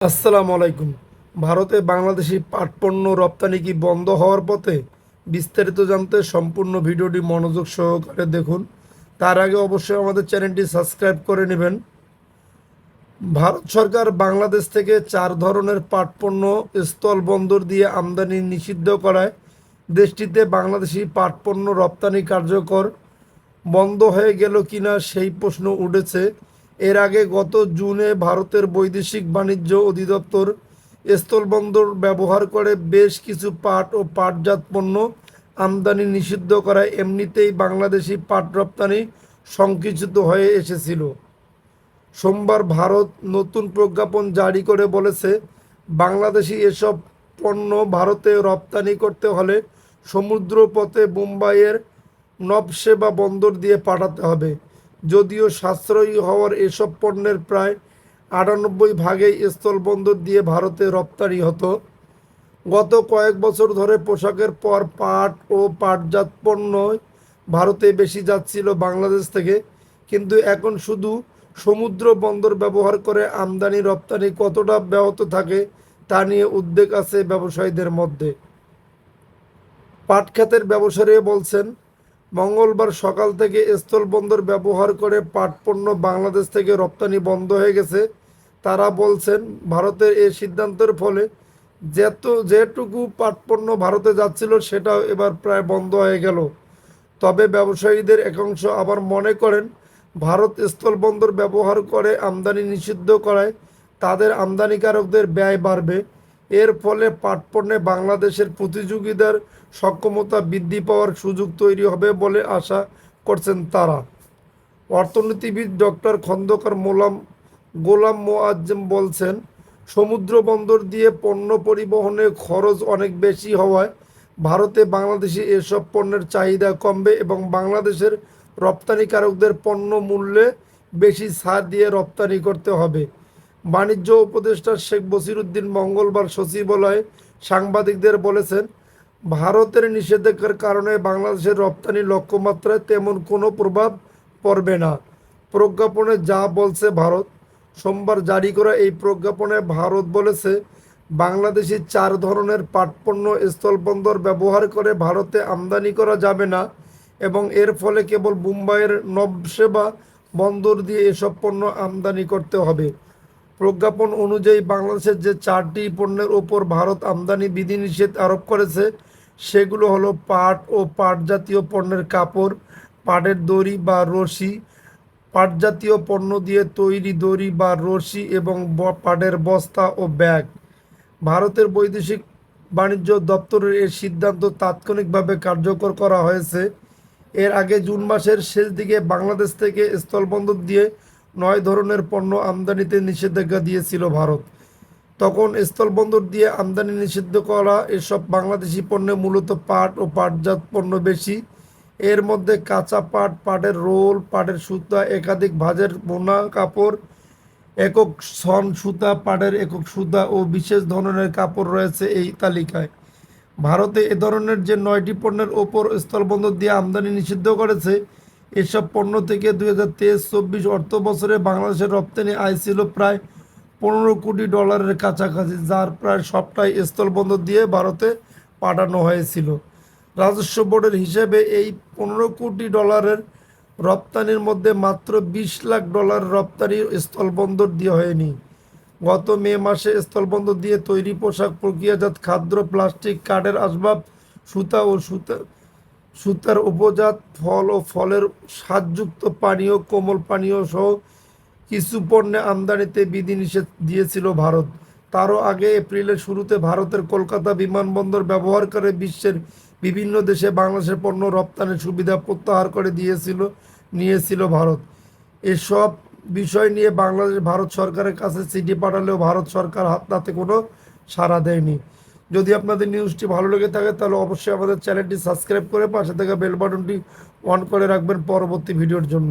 আসসালামু আলাইকুম। ভারতে বাংলাদেশি পাট পণ্য রপ্তানি কি বন্ধ হওয়ার পথে বিস্তারিত জানতে সম্পূর্ণ ভিডিওটি মনোযোগ সহকারে দেখুন। তার আগে অবশ্যই আমাদের চ্যানেলটি সাবস্ক্রাইব করে নেবেন। ভারত সরকার বাংলাদেশ থেকে চার ধরনের পাট পণ্য স্থল বন্দর দিয়ে আমদানি নিষিদ্ধ করায়। দেশটিতে বাংলাদেশি পাট পণ্য রপ্তানি কার্যকর বন্ধ হয়ে গেল কিনা সেই প্রশ্ন উঠেছে। এর আগে গত জুনে ভারতের বৈদেশিক বাণিজ্য অধিদপ্তর স্থলবন্দর ব্যবহার করে বেশ কিছু পাট ও পাটজাত পণ্য আমদানি নিষিদ্ধ করায় এমনিতেই বাংলাদেশি পাট রপ্তানি সংকুচিত হয়ে এসেছিল। সোমবার ভারত নতুন প্রজ্ঞাপন জারি করে বলেছে, বাংলাদেশি এসব পণ্য ভারতে রপ্তানি করতে হলে সমুদ্রপথে মুম্বাইয়ের নবসেবা বন্দর দিয়ে পাঠাতে হবে। যদিও সাশ্রয়ী হওয়ার এসব পণ্যের প্রায় আটানব্বই ভাগেই স্থলবন্দর দিয়ে ভারতে রপ্তানি হতো। গত কয়েক বছর ধরে পোশাকের পর পাট ও পাটজাত পণ্য ভারতে বেশি যাচ্ছিল বাংলাদেশ থেকে, কিন্তু এখন শুধু সমুদ্র বন্দর ব্যবহার করে আমদানি রপ্তানি কতটা ব্যাহত থাকে তা নিয়ে উদ্বেগ আছে ব্যবসায়ীদের মধ্যে। পাট খাতের ব্যবসায়ী বলছেন মঙ্গলবার সকাল থেকে স্থলবন্দর ব্যবহার করে পাট পণ্য বাংলাদেশ থেকে রপ্তানি বন্ধ হয়ে গেছে। তারা বলছেন, ভারতের এই সিদ্ধান্তের ফলে যেত, যেটুকু পাট পণ্য ভারতে যাচ্ছিল, সেটাও এবার প্রায় বন্ধ হয়ে গেল। তবে ব্যবসায়ীদের একাংশ আবার মনে করেন, ভারত স্থলবন্দর ব্যবহার করে আমদানি নিষিদ্ধ করায় তাদের আমদানিকারকদের ব্যয় বাড়বে। এর ফলে পাট পণ্যে বাংলাদেশের প্রতিযোগিতার সক্ষমতা বৃদ্ধি পাওয়ার সুযোগ তৈরি হবে বলে আশা করছেন তারা। অর্থনীতিবিদ ডক্টর খন্দকার মোলাম, গোলাম মোয়াজ্জেম বলছেন, সমুদ্র বন্দর দিয়ে পণ্য পরিবহনে খরচ অনেক বেশি হওয়ায় ভারতে বাংলাদেশি এসব পণ্যের চাহিদা কমবে এবং বাংলাদেশের রপ্তানিকারকদের পণ্য মূল্যে বেশি ছাড় দিয়ে রপ্তানি করতে হবে। বাণিজ্য উপদেষ্টা শেখ বসিরুদ্দিন মঙ্গলবার সচিবালয়ে সাংবাদিকদের বলেছেন ভারতের নিষেধাজ্ঞার কারণে বাংলাদেশের রপ্তানি লক্ষ্যমাত্রায় তেমন কোনো প্রভাব পড়বে না। প্রজ্ঞাপনে যা বলছে ভারত, সোমবার জারি করা এই প্রজ্ঞাপনে ভারত বলেছে, বাংলাদেশি চার ধরনের পাটপণ্য স্থলবন্দর ব্যবহার করে ভারতে আমদানি করা যাবে না এবং এর ফলে কেবল মুম্বাইয়ের নবসেবা বন্দর দিয়ে এসব পণ্য আমদানি করতে হবে। প্রজ্ঞাপন অনুযায়ী বাংলাদেশের যে চারটি পণ্যের ওপর ভারত আমদানি বিধিনিষেধ আরোপ করেছে সেগুলো হলো পাট ও পাট জাতীয় পণ্যের কাপড়, পাটের দড়ি বা রশি, পাট জাতীয় পণ্য দিয়ে তৈরি দড়ি বা রশি এবং পাটের বস্তা ও ব্যাগ। ভারতের বৈদেশিক বাণিজ্য দপ্তরের এই সিদ্ধান্ত তাৎক্ষণিকভাবে কার্যকর করা হয়েছে। এর আগে জুন মাসের শেষ দিকে বাংলাদেশ থেকে স্থলবন্দর দিয়ে নয় ধরনের পণ্য আমদানিতে নিষেধাজ্ঞা দিয়েছিল ভারত। তখন স্থলবন্দর দিয়ে আমদানি নিষিদ্ধ করা এসব বাংলাদেশি পণ্যে মূলত পাট ও পাটজাত পণ্য বেশি। এর মধ্যে কাঁচা পাট, পাটের রোল, পাটের সুতা, একাধিক ভাজের বোনা, কাপড়, একক সন সুতা, পাটের একক সুতা ও বিশেষ ধরনের কাপড় রয়েছে এই তালিকায়। ভারতে এ ধরনের যে নয়টি পণ্যের ওপর স্থলবন্দর দিয়ে আমদানি নিষিদ্ধ করেছে, এসব পণ্য থেকে দুই হাজার তেইশ চব্বিশ অর্থ বছরে বাংলাদেশের রপ্তানি আয় ছিল প্রায় পনেরো কোটি ডলারের কাছাকাছি, যার প্রায় সবটাই স্থলবন্দর দিয়ে ভারতে পাঠানো হয়েছিল। রাজস্ব বোর্ডের হিসেবে এই পনেরো কোটি ডলারের রপ্তানির মধ্যে মাত্র বিশ লাখ ডলার রপ্তানি স্থলবন্দর দিয়ে হয়নি। গত মে মাসে স্থলবন্দর দিয়ে তৈরি পোশাক, প্রক্রিয়াজাত খাদ্য, প্লাস্টিক, কাঠের আসবাব, সুতা ও সুতা, সুতার উপজাত ফল ও ফলের স্বাদযুক্ত পানীয়, কোমল পানীয় সহ কিছু পণ্যে আমদানিতে বিধিনিষেধ দিয়েছিল ভারত। তারও আগে এপ্রিলের শুরুতে ভারতের কলকাতা বিমানবন্দর ব্যবহার করে বিশ্বের বিভিন্ন দেশে বাংলাদেশের পণ্য রপ্তানির সুবিধা প্রত্যাহার করে দিয়েছিল, নিয়েছিল ভারত। এসব বিষয় নিয়ে বাংলাদেশ, ভারত সরকারের কাছে চিঠি পাঠালেও ভারত সরকার হাত তাতে কোনো সাড়া দেয়নি। যদি আপনাদের নিউজটি ভালো লেগে থাকে, তাহলে অবশ্যই আমাদের চ্যানেলটি সাবস্ক্রাইব করে পাশে থাকা বেল বাটনটি অন করে রাখবেন পরবর্তী ভিডিওর জন্য।